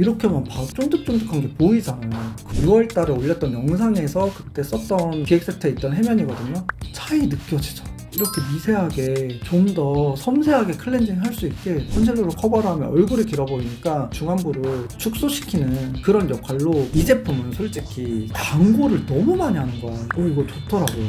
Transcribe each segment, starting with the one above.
이렇게만 봐도 쫀득쫀득한 게 보이잖아요. 6월 달에 올렸던 영상에서 그때 썼던 기획세트에 있던 해면이거든요. 차이 느껴지죠? 이렇게 미세하게 좀 더 섬세하게 클렌징 할 수 있게 컨실러로 커버를 하면 얼굴이 길어 보이니까 중안부를 축소시키는 그런 역할로 이 제품은 솔직히 광고를 너무 많이 하는 거야. 어, 이거 좋더라고요.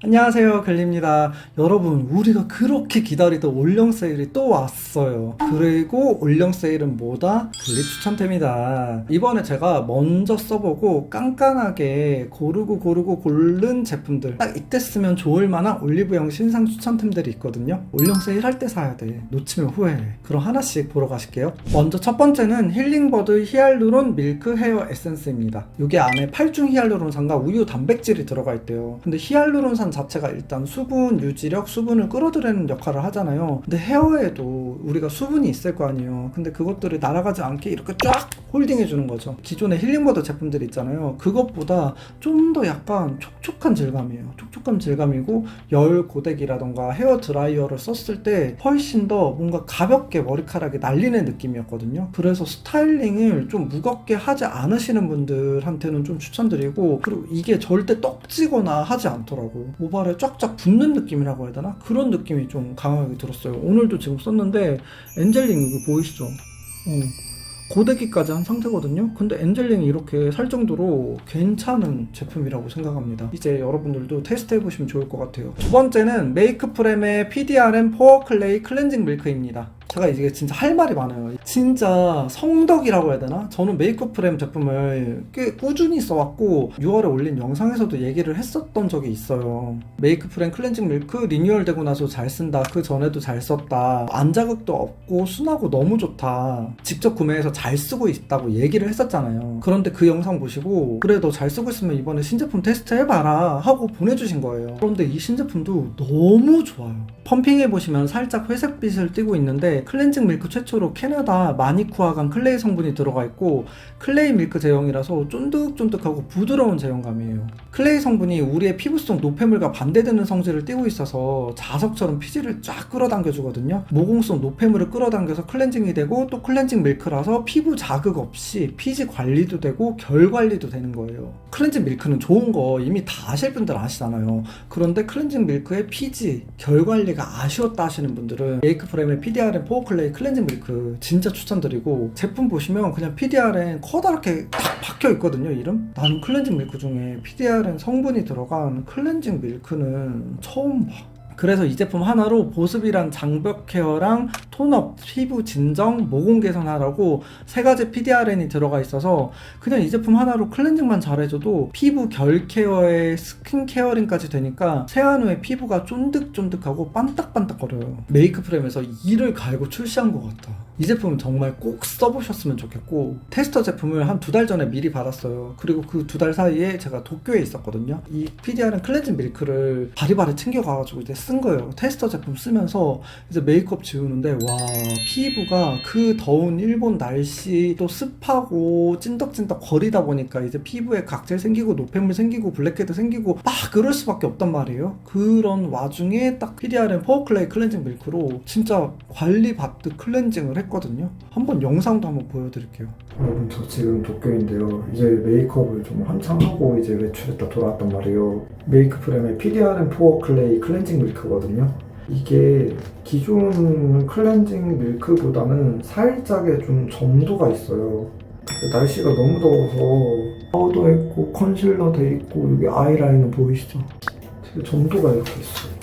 안녕하세요 글리입니다. 여러분 우리가 그렇게 기다리던 올영 세일이 또 왔어요. 그리고 올영 세일은 뭐다? 글리 추천템이다. 이번에 제가 먼저 써보고 깐깐하게 고르고 고르고 고른 제품들 딱 이때 쓰면 좋을 만한 올리브영 신상 추천템들이 있거든요. 올영 세일 할 때 사야 돼. 놓치면 후회해 그럼 하나씩 보러 가실게요. 먼저 첫 번째는 힐링버드 히알루론 밀크 헤어 에센스입니다. 이게 안에 8중 히알루론산과 우유 단백질이 들어가 있대요. 근데 히알루론산 자체가 일단 수분 유지력, 수분을 끌어들이는 역할을 하잖아요. 근데 헤어에도 우리가 수분이 있을 거 아니에요. 근데 그것들이 날아가지 않게 이렇게 쫙 홀딩해 주는 거죠. 기존의 힐링버드 제품들 있잖아요. 그것보다 좀 더 약간 촉촉한 질감이에요. 촉촉한 질감이고 열 고데기라던가 헤어 드라이어를 썼을 때 훨씬 더 뭔가 가볍게 머리카락이 날리는 느낌이었거든요. 그래서 스타일링을 좀 무겁게 하지 않으시는 분들한테는 좀 추천드리고 그리고 이게 절대 떡지거나 하지 않더라고. 모발에 쫙쫙 붙는 느낌이라고 해야 되나? 그런 느낌이 좀 강하게 들었어요. 오늘도 지금 썼는데 엔젤링 여기 보이시죠? 어. 고데기까지 한 상태거든요. 근데 엔젤링이 이렇게 살 정도로 괜찮은 제품이라고 생각합니다. 이제 여러분들도 테스트 해 보시면 좋을 것 같아요. 두 번째는 메이크프렘의 PDRM 포어 클레이 클렌징 밀크입니다. 제가 이게 진짜 할 말이 많아요. 진짜 성덕이라고 해야 되나? 저는 메이크프렘 제품을 꽤 꾸준히 써왔고 6월에 올린 영상에서도 얘기를 했었던 적이 있어요. 메이크프렘 클렌징 밀크 리뉴얼 되고 나서 잘 쓴다. 그 전에도 잘 썼다. 안 자극도 없고 순하고 너무 좋다. 직접 구매해서 잘 쓰고 있다고 얘기를 했었잖아요. 그런데 그 영상 보시고 그래 너 잘 쓰고 있으면 이번에 신제품 테스트 해봐라 하고 보내주신 거예요. 그런데 이 신제품도 너무 좋아요. 펌핑해 보시면 살짝 회색빛을 띠고 있는데 클렌징 밀크 최초로 캐나다 마니쿠아간 클레이 성분이 들어가 있고 클레이 밀크 제형이라서 쫀득쫀득하고 부드러운 제형감이에요. 클레이 성분이 우리의 피부 속 노폐물과 반대되는 성질을 띠고 있어서 자석처럼 피지를 쫙 끌어당겨주거든요. 모공 속 노폐물을 끌어당겨서 클렌징이 되고 또 클렌징 밀크라서 피부 자극 없이 피지 관리도 되고 결 관리도 되는 거예요. 클렌징 밀크는 좋은 거 이미 다 아실 분들 아시잖아요. 그런데 클렌징 밀크의 피지, 결 관리가 아쉬웠다 하시는 분들은 메이크프렘의 PDRN 포어클레이 클렌징 밀크 진짜 추천드리고 제품 보시면 그냥 PDRN 커다랗게 딱 박혀 있거든요 이름. 나는 클렌징 밀크 중에 PDRN 성분이 들어간 클렌징 밀크는 처음 봐. 그래서 이 제품 하나로 보습이랑 장벽 케어랑 톤업, 피부 진정, 모공 개선하라고 세 가지 PDRN이 들어가 있어서 그냥 이 제품 하나로 클렌징만 잘해줘도 피부 결 케어에 스킨 케어링까지 되니까 세안 후에 피부가 쫀득쫀득하고 반딱반딱거려요. 메이크프렘에서 이를 갈고 출시한 것 같아. 이 제품은 정말 꼭 써보셨으면 좋겠고 테스터 제품을 한 두 달 전에 미리 받았어요. 그리고 그 두 달 사이에 제가 도쿄에 있었거든요. 이 PDR은 클렌징 밀크를 바리바리 챙겨가가지고 이제 쓴 거예요. 테스터 제품 쓰면서 이제 메이크업 지우는데 와 피부가 그 더운 일본 날씨 또 습하고 찐덕찐덕 거리다 보니까 이제 피부에 각질 생기고 노폐물 생기고 블랙헤드 생기고 막 그럴 수밖에 없단 말이에요. 그런 와중에 딱 PDRN 포어클레이 클렌징 밀크로 진짜 관리 받듯 클렌징을 했 거든요. 한번 영상도 한번 보여드릴게요. 여러분 저 지금 도쿄인데요. 이제 메이크업을 좀 한창 하고 이제 외출했다 돌아왔단 말이에요. 메이크 프렘의 PDRN 포어 클레이 클렌징 밀크거든요. 이게 기존 클렌징 밀크보다는 살짝의 좀 점도가 있어요. 날씨가 너무 더워서 파우더 했고 컨실러 돼 있고 여기 아이라이너 보이시죠? 되게 점도가 이렇게 있어요.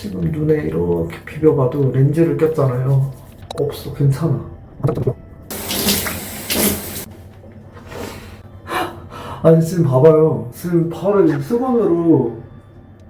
지금 눈에 이렇게 비벼봐도 렌즈를 꼈잖아요. 없어, 괜찮아. 아니 지금 봐봐요. 지금 이 수건으로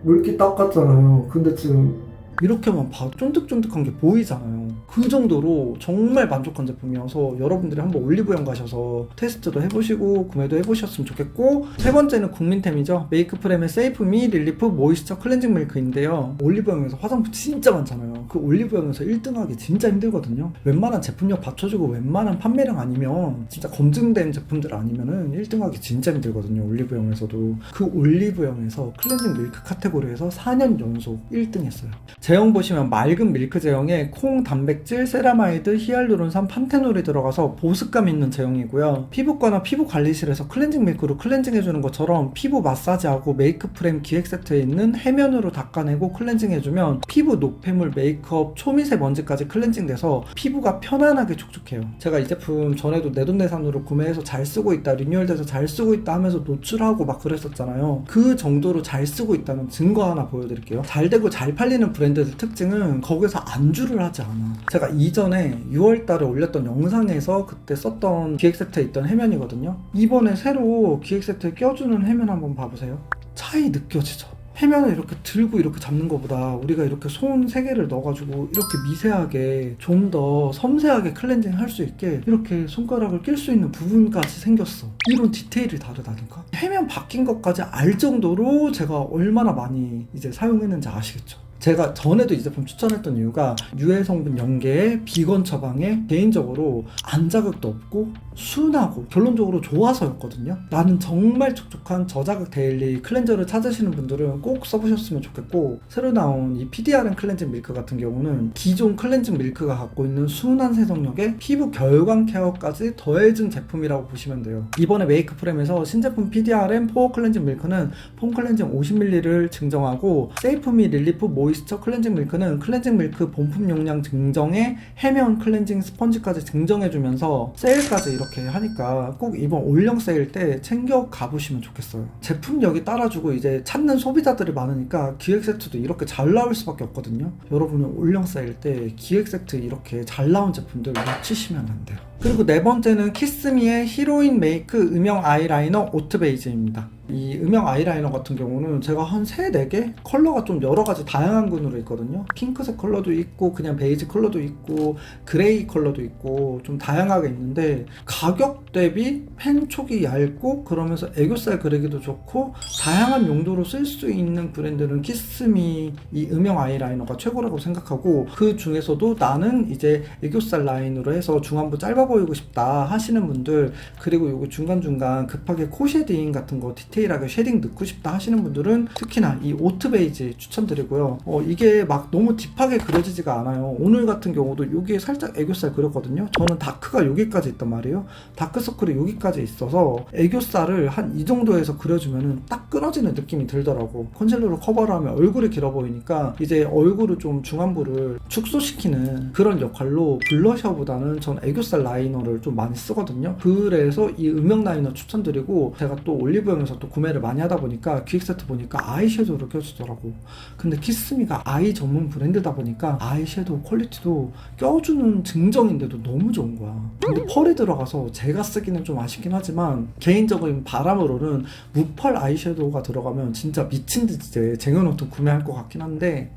물기 닦았잖아요. 근데 지금 이렇게만 봐도 쫀득쫀득한 게 보이잖아요. 그 정도로 정말 만족한 제품이어서 여러분들이 한번 올리브영 가셔서 테스트도 해보시고 구매도 해보셨으면 좋겠고 세 번째는 국민템이죠. 메이크프렘의 세이프미 릴리프 모이스처 클렌징 밀크인데요. 올리브영에서 화장품 진짜 많잖아요. 그 올리브영에서 1등하기 진짜 힘들거든요. 웬만한 제품력 받쳐주고 웬만한 판매량 아니면 진짜 검증된 제품들 아니면은 1등하기 진짜 힘들거든요. 올리브영에서도 그 올리브영에서 클렌징 밀크 카테고리에서 4년 연속 1등했어요. 제형 보시면 맑은 밀크 제형에 콩, 단백질, 세라마이드, 히알루론산, 판테놀이 들어가서 보습감 있는 제형이고요. 피부과나 피부 관리실에서 클렌징 밀크로 클렌징 해주는 것처럼 피부 마사지하고 메이크 프레임 기획 세트에 있는 해면으로 닦아내고 클렌징 해주면 피부 노폐물, 메이크업, 초미세 먼지까지 클렌징 돼서 피부가 편안하게 촉촉해요. 제가 이 제품 전에도 내돈내산으로 구매해서 잘 쓰고 있다, 리뉴얼돼서 잘 쓰고 있다 하면서 노출하고 막 그랬었잖아요. 그 정도로 잘 쓰고 있다는 증거 하나 보여드릴게요. 잘 되고 잘 팔리는 브랜드 들 특징은 거기서 안주를 하지 않아. 제가 이전에 6월달에 올렸던 영상에서 그때 썼던 기획 세트에 있던 해면이거든요. 이번에 새로 기획 세트에 껴주는 해면 한번 봐보세요. 차이 느껴지죠? 해면을 이렇게 들고 이렇게 잡는 것보다 우리가 이렇게 손 세 개를 넣어가지고 이렇게 미세하게 좀 더 섬세하게 클렌징 할 수 있게 이렇게 손가락을 낄 수 있는 부분까지 생겼어. 이런 디테일이 다르다니까. 해면 바뀐 것까지 알 정도로 제가 얼마나 많이 이제 사용했는지 아시겠죠? 제가 전에도 이 제품 추천했던 이유가 유해 성분 연계에 비건 처방에 개인적으로 안 자극도 없고 순하고 결론적으로 좋아서였거든요. 나는 정말 촉촉한 저자극 데일리 클렌저를 찾으시는 분들은 꼭 써보셨으면 좋겠고 새로 나온 이 PDRN 클렌징 밀크 같은 경우는 기존 클렌징 밀크가 갖고 있는 순한 세정력에 피부 결광 케어까지 더해진 제품이라고 보시면 돼요. 이번에 메이크 프렘에서 신제품 PDRN 포어 클렌징 밀크는 폼 클렌징 50ml를 증정하고 세이프미 릴리프 모이 스처 클렌징 밀크는 클렌징 밀크 본품 용량 증정에 해면 클렌징 스펀지까지 증정해주면서 세일까지 이렇게 하니까 꼭 이번 올영 세일 때 챙겨 가보시면 좋겠어요. 제품력이 따라주고 이제 찾는 소비자들이 많으니까 기획 세트도 이렇게 잘 나올 수밖에 없거든요. 여러분은 올영 세일 때 기획 세트 이렇게 잘 나온 제품들 놓치시면 안 돼요. 그리고 네 번째는 키스미의 히로인 메이크 음영 아이라이너 오트 베이지입니다. 이 음영 아이라이너 같은 경우는 제가 한 3, 4개 컬러가 좀 여러 가지 다양한 군으로 있거든요. 핑크색 컬러도 있고 그냥 베이지 컬러도 있고 그레이 컬러도 있고 좀 다양하게 있는데 가격 대비 펜 촉이 얇고 그러면서 애교살 그리기도 좋고 다양한 용도로 쓸 수 있는 브랜드는 키스미 이 음영 아이라이너가 최고라고 생각하고 그 중에서도 나는 이제 애교살 라인으로 해서 중안부 짧아 보이고 싶다 하시는 분들 그리고 요거 중간중간 급하게 코 쉐딩 같은 거 디테일 하게 쉐딩 넣고 싶다 하시는 분들은 특히나 이 오트 베이지 추천드리고요. 어, 이게 막 너무 딥하게 그려지지가 않아요. 오늘 같은 경우도 여기에 살짝 애교살 그렸거든요. 저는 다크가 여기까지 있단 말이에요. 다크서클이 여기까지 있어서 애교살을 한 이 정도에서 그려주면은 딱 끊어지는 느낌이 들더라고. 컨실러로 커버를 하면 얼굴이 길어 보이니까 이제 얼굴을 좀 중안부를 축소시키는 그런 역할로 블러셔보다는 전 애교살 라이너를 좀 많이 쓰거든요. 그래서 이 음영 라이너 추천드리고 제가 또 올리브영에서 또 구매를 많이 하다 보니까 기획 세트 보니까 아이섀도우를 껴주더라고. 근데 키스미가 아이 전문 브랜드다 보니까 아이섀도우 퀄리티도 껴주는 증정인데도 너무 좋은 거야. 근데 펄이 들어가서 제가 쓰기는 좀 아쉽긴 하지만 개인적인 바람으로는 무펄 아이섀도우가 들어가면 진짜 미친 듯이 쟁여놓고 구매할 것 같긴 한데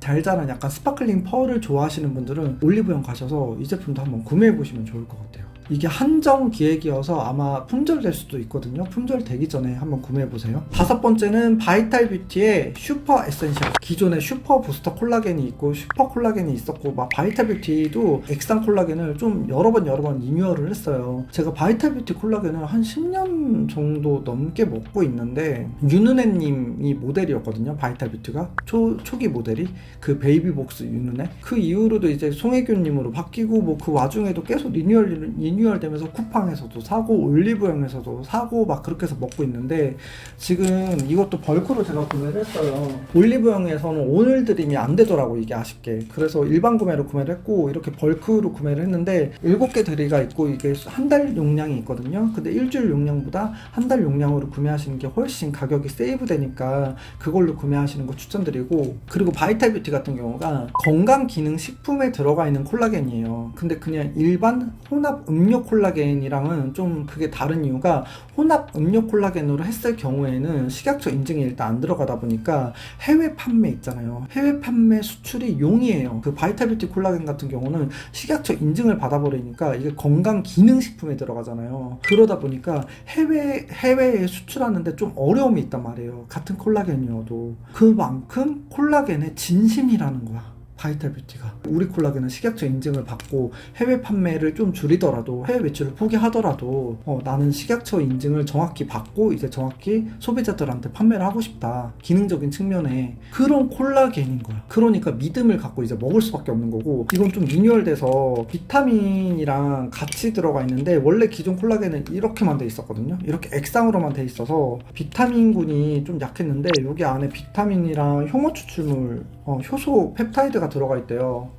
잘 자란 약간 스파클링 펄을 좋아하시는 분들은 올리브영 가셔서 이 제품도 한번 구매해 보시면 좋을 것 같아요. 이게 한정 기획이어서 아마 품절될 수도 있거든요. 품절 되기 전에 한번 구매해 보세요. 다섯 번째는 바이탈 뷰티의 슈퍼 에센셜. 기존에 슈퍼 부스터 콜라겐이 있고 슈퍼 콜라겐이 있었고 막 바이탈 뷰티도 액상 콜라겐을 좀 여러 번 여러 번 리뉴얼을 했어요. 제가 바이탈 뷰티 콜라겐을 한 10년 정도 넘게 먹고 있는데 윤은혜 님이 모델이었거든요. 바이탈 뷰티가 초 초기 모델이 그 베이비복스 윤은혜. 그 이후로도 이제 송혜교 님으로 바뀌고 뭐 그 와중에도 계속 리뉴얼 리뉴얼 되면서 쿠팡에서도 사고 올리브영에서도 사고 막 그렇게 해서 먹고 있는데 지금 이것도 벌크로 제가 구매를 했어요. 올리브영에서는 오늘 드림이 안 되더라고 이게 아쉽게. 그래서 일반 구매로 구매를 했고 이렇게 벌크로 구매를 했는데 7개 드리가 있고 이게 한 달 용량이 있거든요. 근데 일주일 용량보다 한 달 용량으로 구매하시는 게 훨씬 가격이 세이브 되니까 그걸로 구매하시는 거 추천드리고 그리고 바이탈 뷰티 같은 경우가 건강 기능 식품에 들어가 있는 콜라겐이에요. 근데 그냥 일반 혼합 음료 음료 콜라겐이랑은 좀 그게 다른 이유가 혼합 음료 콜라겐으로 했을 경우에는 식약처 인증이 일단 안 들어가다 보니까 해외 판매 있잖아요. 해외 판매 수출이 용이에요. 그 바이탈뷰티 콜라겐 같은 경우는 식약처 인증을 받아버리니까 이게 건강 기능 식품에 들어가잖아요. 그러다 보니까 해외 해외에 수출하는데 좀 어려움이 있단 말이에요. 같은 콜라겐이어도 그만큼 콜라겐의 진심이라는 거야. 바이탈 뷰티가 우리 콜라겐은 식약처 인증을 받고 해외 판매를 좀 줄이더라도 해외 매출을 포기하더라도 어, 나는 식약처 인증을 정확히 받고 이제 정확히 소비자들한테 판매를 하고 싶다. 기능적인 측면에 그런 콜라겐인 거야. 그러니까 믿음을 갖고 이제 먹을 수밖에 없는 거고 이건 좀 리뉴얼돼서 비타민이랑 같이 들어가 있는데 원래 기존 콜라겐은 이렇게만 돼 있었거든요. 이렇게 액상으로만 돼 있어서 비타민군이 좀 약했는데 여기 안에 비타민이랑 효모 추출물 어, 효소 펩타이드가 들어가 있대요.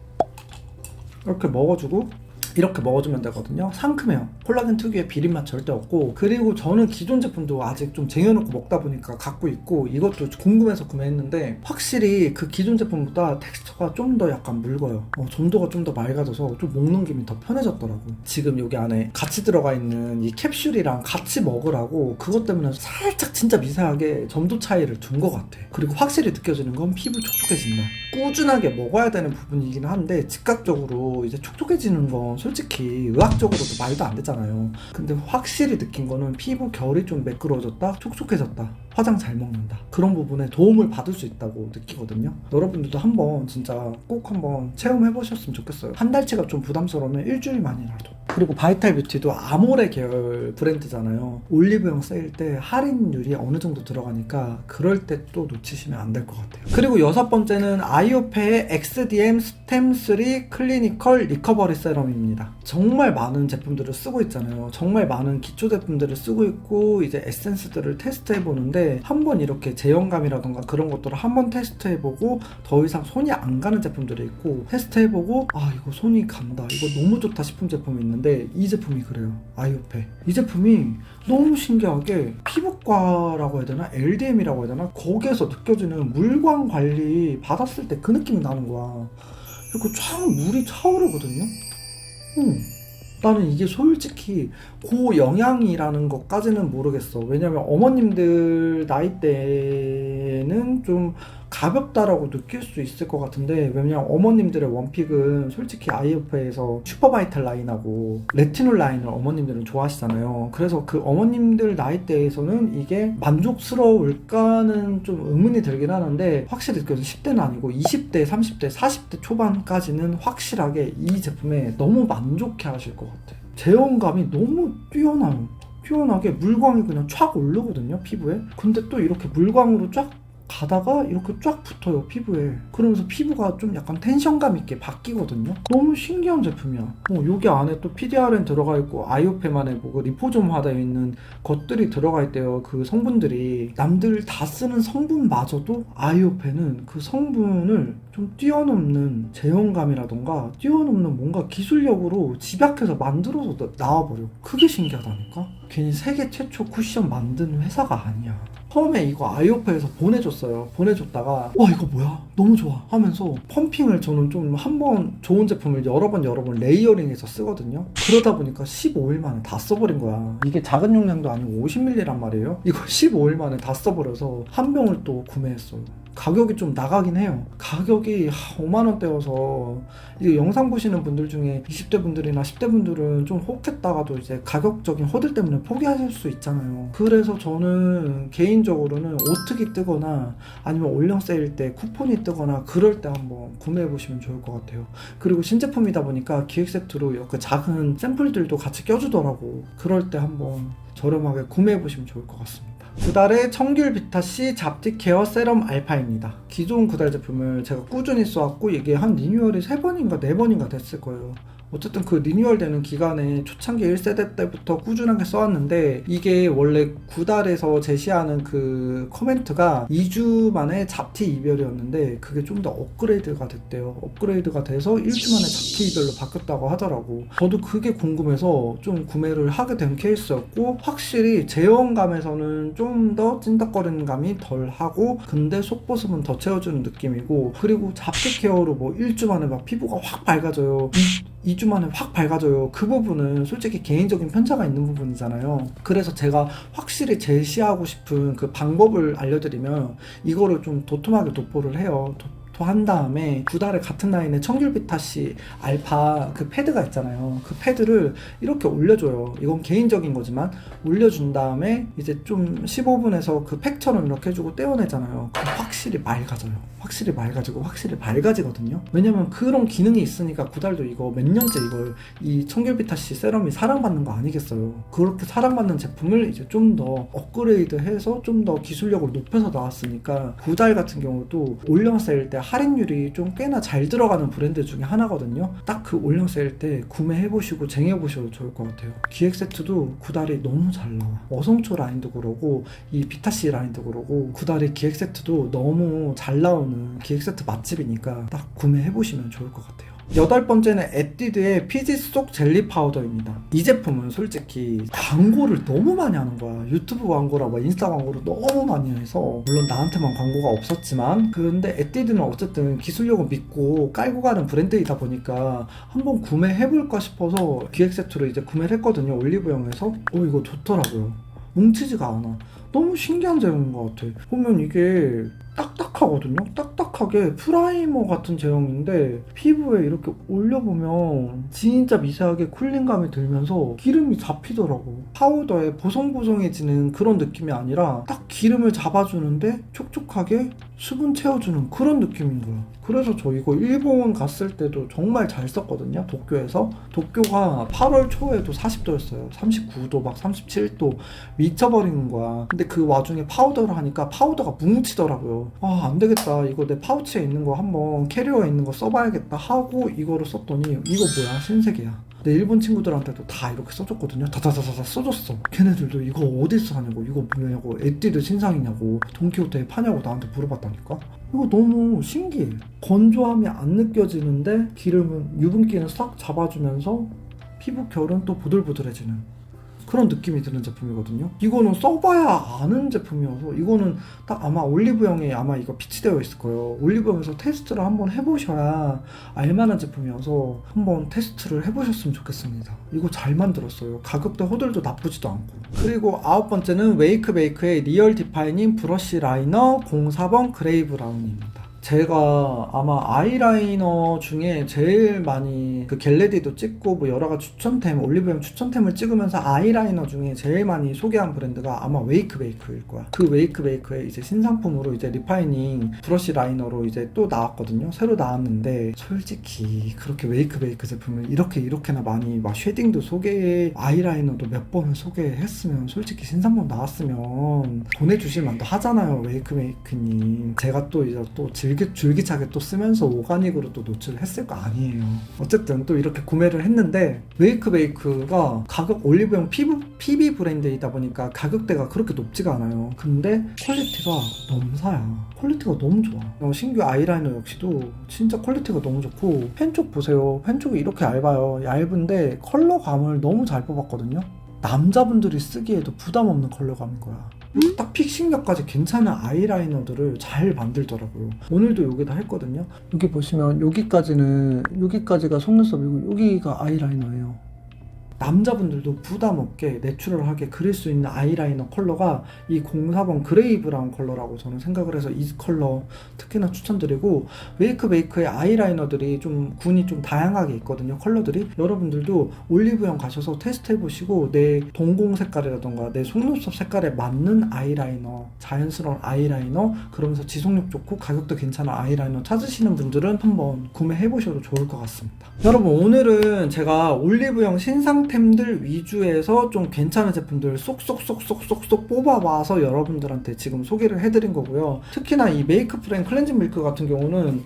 이렇게 먹어주고 이렇게 먹어주면 되거든요. 상큼해요. 콜라겐 특유의 비린맛 절대 없고 그리고 저는 기존 제품도 아직 좀 쟁여놓고 먹다 보니까 갖고 있고 이것도 궁금해서 구매했는데 확실히 그 기존 제품보다 텍스처가 좀 더 약간 묽어요. 어, 점도가 좀 더 맑아져서 좀 먹는 김이 더 편해졌더라고. 지금 여기 안에 같이 들어가 있는 이 캡슐이랑 같이 먹으라고 그것 때문에 살짝 진짜 미세하게 점도 차이를 둔것 같아. 그리고 확실히 느껴지는 건 피부 촉촉해진다. 꾸준하게 먹어야 되는 부분이긴 한데 즉각적으로 이제 촉촉해지는 건 솔직히 의학적으로도 말도 안 되잖아요. 근데 확실히 느낀 거는 피부 결이 좀 매끄러워졌다, 촉촉해졌다, 화장 잘 먹는다. 그런 부분에 도움을 받을 수 있다고 느끼거든요. 여러분들도 한번 진짜 꼭 한번 체험해 보셨으면 좋겠어요. 한 달치가 좀 부담스러우면 일주일만이라도. 그리고 바이탈 뷰티도 아모레 계열 브랜드잖아요. 올리브영 세일 때 할인율이 어느 정도 들어가니까 그럴 때 또 놓치시면 안 될 것 같아요. 그리고 여섯 번째는 아이오페의 XDM 스템3 클리니컬 리커버리 세럼입니다. 정말 많은 제품들을 쓰고 있잖아요. 정말 많은 기초 제품들을 쓰고 있고 이제 에센스들을 테스트해 보는데 한번 이렇게 제형감이라던가 그런 것들을 한번 테스트해 보고 더 이상 손이 안 가는 제품들이 있고 테스트해 보고 아 이거 손이 간다. 이거 너무 좋다 싶은 제품이 있는데 이 제품이 그래요. 아이오페. 이 제품이 너무 신기하게 피부과라고 해야 되나 LDM이라고 해야 되나 거기에서 느껴지는 물광 관리 받았을 때 그 느낌이 나는 거야. 이렇게 쫙 물이 차오르거든요. 음. 나는 이게 솔직히 고영양이라는 것까지는 모르겠어. 왜냐면 어머님들 나이 때 는 좀 가볍다라고 느낄 수 있을 것 같은데 왜냐면 어머님들의 원픽은 솔직히 아이오프에서 슈퍼바이탈 라인하고 레티놀 라인을 어머님들은 좋아하시잖아요. 그래서 그 어머님들 나이대에서는 이게 만족스러울까는 좀 의문이 들긴 하는데 확실히 그 10대는 아니고 20대, 30대, 40대 초반까지는 확실하게 이 제품에 너무 만족해 하실 것 같아요. 제형감이 너무 뛰어나요. 뛰어나게 물광이 그냥 촥 오르거든요 피부에 근데 또 이렇게 물광으로 쫙 가다가 이렇게 쫙 붙어요 피부에. 그러면서 피부가 좀 약간 텐션감 있게 바뀌거든요. 너무 신기한 제품이야. 어, 여기 안에 또 PDRN 들어가 있고 아이오페만의 뭐 리포좀화되어 있는 것들이 들어가 있대요 그 성분들이. 남들 다 쓰는 성분마저도 아이오페는 그 성분을 좀 뛰어넘는 제형감이라던가 뛰어넘는 뭔가 기술력으로 집약해서 만들어서 나- 나와버려. 그게 신기하다니까? 괜히 세계 최초 쿠션 만든 회사가 아니야 처음에 이거 아이오페에서 보내줬어요. 보내줬다가 와 이거 뭐야 너무 좋아 하면서 펌핑을 저는 좀 한 번 좋은 제품을 여러 번 여러 번 레이어링해서 쓰거든요. 그러다 보니까 15일 만에 다 써버린 거야. 이게 작은 용량도 아니고 50ml란 말이에요. 이거 15일 만에 다 써버려서 한 병을 또 구매했어요. 가격이 좀 나가긴 해요. 가격이 5만 원대여서 이게 영상 보시는 분들 중에 20대 분들이나 10대 분들은 좀 혹했다가도 이제 가격적인 허들 때문에 포기하실 수 있잖아요. 그래서 저는 개인적으로는 오특이 뜨거나 아니면 올영 세일 때 쿠폰이 뜨거나 그럴 때 한번 구매해 보시면 좋을 것 같아요. 그리고 신제품이다 보니까 기획 세트로 이렇게 작은 샘플들도 같이 껴주더라고. 그럴 때 한번 저렴하게 구매해 보시면 좋을 것 같습니다. 구달의 청귤 비타C 잡티 케어 세럼 알파입니다. 기존 구달 제품을 제가 꾸준히 써왔고 이게 한 리뉴얼이 3번인가 4번인가 됐을 거예요. 어쨌든 그 리뉴얼 되는 기간에 초창기 1세대 때부터 꾸준하게 써왔는데 이게 원래 구달에서 제시하는 그 코멘트가 2주 만에 잡티 이별이었는데 그게 좀 더 업그레이드가 됐대요. 업그레이드가 돼서 1주 만에 잡티 이별로 바뀌었다고 하더라고. 저도 그게 궁금해서 좀 구매를 하게 된 케이스였고 확실히 제형감에서는 좀 더 찐덕거리는 감이 덜 하고 근데 속보습은 더 채워주는 느낌이고 그리고 잡티 케어로 뭐 1주 만에 막 피부가 확 밝아져요. 이- 2주 만에 확 밝아져요. 그 부분은 솔직히 개인적인 편차가 있는 부분이잖아요. 그래서 제가 확실히 제시하고 싶은 그 방법을 알려드리면 이거를 좀 도톰하게 도포를 해요. 도- 한 다음에 두 달에 같은 라인에 청귤비타시 알파 그 패드가 있잖아요. 그 패드를 이렇게 올려줘요. 이건 개인적인 거지만 올려준 다음에 이제 좀 15분에서 그 팩처럼 이렇게 해주고 떼어내잖아요. 그럼 확실히 맑아져요. 확실히 맑아지고 확실히 밝아지거든요. 왜냐면 그런 기능이 있으니까 구달도 이거 몇 년째 이걸 이 청귤비타시 세럼이 사랑받는 거 아니겠어요. 그렇게 사랑받는 제품을 이제 좀 더 업그레이드해서 좀 더 기술력을 높여서 나왔으니까 구달 같은 경우도 올영 세일 때 할인율이 좀 꽤나 잘 들어가는 브랜드 중에 하나거든요. 딱 그 올영 세일 때 구매해보시고 쟁여보셔도 좋을 것 같아요. 기획 세트도 구달이 너무 잘 나와. 어성초 라인도 그러고 이 비타시 라인도 그러고 구달이 기획 세트도 너무 잘 나오는 기획 세트 맛집이니까 딱 구매해보시면 좋을 것 같아요. 여덟 번째는 에뛰드의 피지 속 젤리 파우더입니다. 이 제품은 솔직히 광고를 너무 많이 하는 거야. 유튜브 광고라 뭐 인스타 광고를 너무 많이 해서 물론 나한테만 광고가 없었지만 그런데 에뛰드는 어쨌든 기술력을 믿고 깔고 가는 브랜드이다 보니까 한번 구매해볼까 싶어서 기획 세트로 이제 구매를 했거든요. 올리브영에서. 어 이거 좋더라고요. 뭉치지가 않아. 너무 신기한 제형인 것 같아. 보면 이게 딱딱하거든요. 딱딱하게 프라이머 같은 제형인데 피부에 이렇게 올려보면 진짜 미세하게 쿨링감이 들면서 기름이 잡히더라고. 파우더에 보송보송해지는 그런 느낌이 아니라 딱 기름을 잡아주는데 촉촉하게 수분 채워주는 그런 느낌인 거야. 그래서 저 이거 일본 갔을 때도 정말 잘 썼거든요. 도쿄에서. 도쿄가 8월 초에도 40도였어요. 39도, 막 37도. 미쳐버리는 거야. 근데 그 와중에 파우더를 하니까 파우더가 뭉치더라고요. 아, 안 되겠다. 이거 내 파우치에 있는 거 한번 캐리어에 있는 거 써봐야겠다 하고 이거를 썼더니 이거 뭐야? 신세계야. 내 일본 친구들한테도 다 이렇게 써줬거든요. 다다다다다 써줬어. 걔네들도 이거 어디서 사냐고, 이거 뭐냐고, 에뛰드 신상이냐고, 돈키호테에 파냐고 나한테 물어봤다니까. 이거 너무 신기해. 건조함이 안 느껴지는데 기름은 유분기는 싹 잡아주면서 피부 결은 또 보들보들해지는 그런 느낌이 드는 제품이거든요. 이거는 써봐야 아는 제품이어서 이거는 딱 아마 올리브영에 아마 이거 비치되어 있을 거예요. 올리브영에서 테스트를 한번 해보셔야 알만한 제품이어서 한번 테스트를 해보셨으면 좋겠습니다. 이거 잘 만들었어요. 가격대 호들도 나쁘지도 않고. 그리고 아홉 번째는 웨이크베이크의 리얼 디파이닝 브러쉬 라이너 04번 그레이 브라운입니다. 제가 아마 아이라이너 중에 제일 많이 그 겟레디도 찍고 뭐 여러 가지 추천템 올리브영 추천템을 찍으면서 아이라이너 중에 제일 많이 소개한 브랜드가 아마 웨이크베이크일 거야. 그 웨이크베이크의 이제 신상품으로 이제 리파이닝 브러쉬 라이너로 이제 또 나왔거든요. 새로 나왔는데 솔직히 그렇게 웨이크베이크 제품을 이렇게 이렇게나 많이 막 쉐딩도 소개 아이라이너도 몇 번을 소개했으면 솔직히 신상품 나왔으면 보내주실 만도 하잖아요 웨이크베이크님 제가 또 이제 또 질기, 줄기차게 또 쓰면서 오가닉으로 또 노출을 했을 거 아니에요. 어쨌든 또 이렇게 구매를 했는데 웨이크베이크가 가격 올리브영 피부, PB 브랜드이다 보니까 가격대가 그렇게 높지가 않아요. 근데 퀄리티가 넘사야. 퀄리티가 너무 좋아. 어, 신규 아이라이너 역시도 진짜 퀄리티가 너무 좋고 펜 쪽 보세요. 펜 쪽이 이렇게 얇아요. 얇은데 컬러감을 너무 잘 뽑았거든요. 남자분들이 쓰기에도 부담 없는 컬러감인 거야. 딱 픽싱력까지 괜찮은 아이라이너들을 잘 만들더라고요. 오늘도 여기다 했거든요. 여기 보시면 여기까지는 여기까지가 속눈썹이고 여기가 아이라이너예요. 남자분들도 부담 없게 내추럴하게 그릴 수 있는 아이라이너 컬러가 이 04번 그레이 브라운 컬러라고 저는 생각을 해서 이 컬러 특히나 추천드리고 웨이크베이크의 아이라이너들이 좀 군이 좀 다양하게 있거든요 컬러들이. 여러분들도 올리브영 가셔서 테스트 해보시고 내 동공 색깔이라던가 내 속눈썹 색깔에 맞는 아이라이너 자연스러운 아이라이너 그러면서 지속력 좋고 가격도 괜찮은 아이라이너 찾으시는 분들은 한번 구매해 보셔도 좋을 것 같습니다. 여러분 오늘은 제가 올리브영 신상 템들 위주에서 좀 괜찮은 제품들 쏙쏙쏙쏙쏙쏙 뽑아봐서 여러분들한테 지금 소개를 해드린 거고요. 특히나 이 메이크 프렌 클렌징 밀크 같은 경우는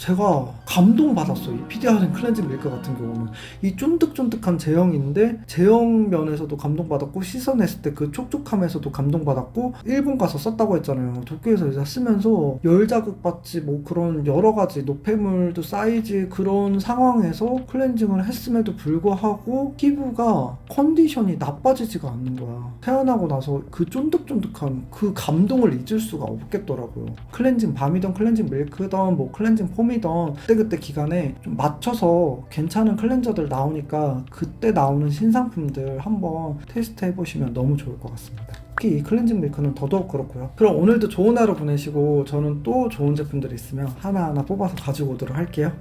제가 감동받았어요. 이 PDRN 클렌징 밀크 같은 경우는. 이 쫀득쫀득한 제형인데, 제형 면에서도 감동받았고, 씻어냈을 때 그 촉촉함에서도 감동받았고, 일본 가서 썼다고 했잖아요. 도쿄에서 이제 쓰면서 열 자극 받지, 뭐 그런 여러 가지 노폐물도 쌓이지, 그런 상황에서 클렌징을 했음에도 불구하고, 피부가 컨디션이 나빠지지가 않는 거야. 태어나고 나서 그 쫀득쫀득한 그 감동을 잊을 수가 없겠더라고요. 클렌징 밤이든 클렌징 밀크든 뭐 클렌징 폼이 뿜이던 그때그때 기간에 좀 맞춰서 괜찮은 클렌저들 나오니까 그때 나오는 신상품들 한번 테스트 해보시면 너무 좋을 것 같습니다. 특히 이 클렌징 밀크는 더더욱 그렇고요. 그럼 오늘도 좋은 하루 보내시고 저는 또 좋은 제품들이 있으면 하나하나 뽑아서 가지고 오도록 할게요.